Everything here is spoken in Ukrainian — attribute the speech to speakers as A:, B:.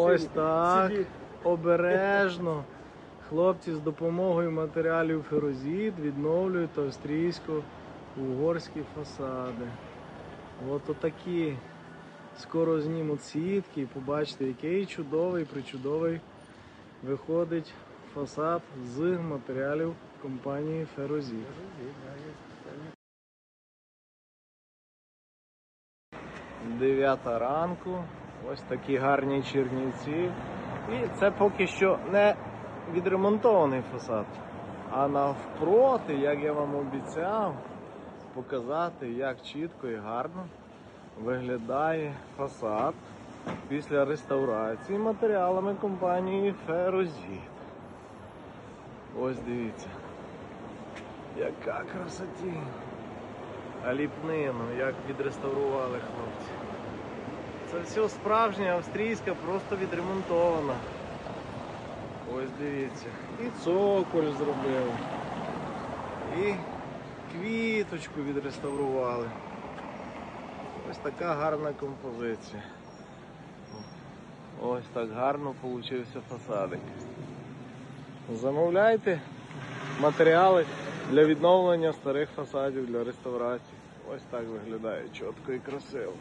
A: Ось так. Обережно. Хлопці з допомогою матеріалів ферозід відновлюють австрійсько-угорські фасади. От отакі. Скоро знімуть сітки і побачите, який чудовий, причудовий виходить фасад з матеріалів компанії Ферозід. Дев'ята ранку. Ось такі гарні чернівці. І це поки що не відремонтований фасад. А навпроти, як я вам обіцяв, показати, як чітко і гарно виглядає фасад після реставрації матеріалами компанії Ферозід. Ось дивіться. Яка красоті. А ліпнину, як відреставрували хлопці. Це все справжня австрійська, просто відремонтована. Ось дивіться. І цоколь зробили. І квіточку відреставрували. Ось така гарна композиція. Ось так гарно получився фасадик. Замовляйте матеріали для відновлення старих фасадів для реставрації. Ось так виглядає чітко і красиво.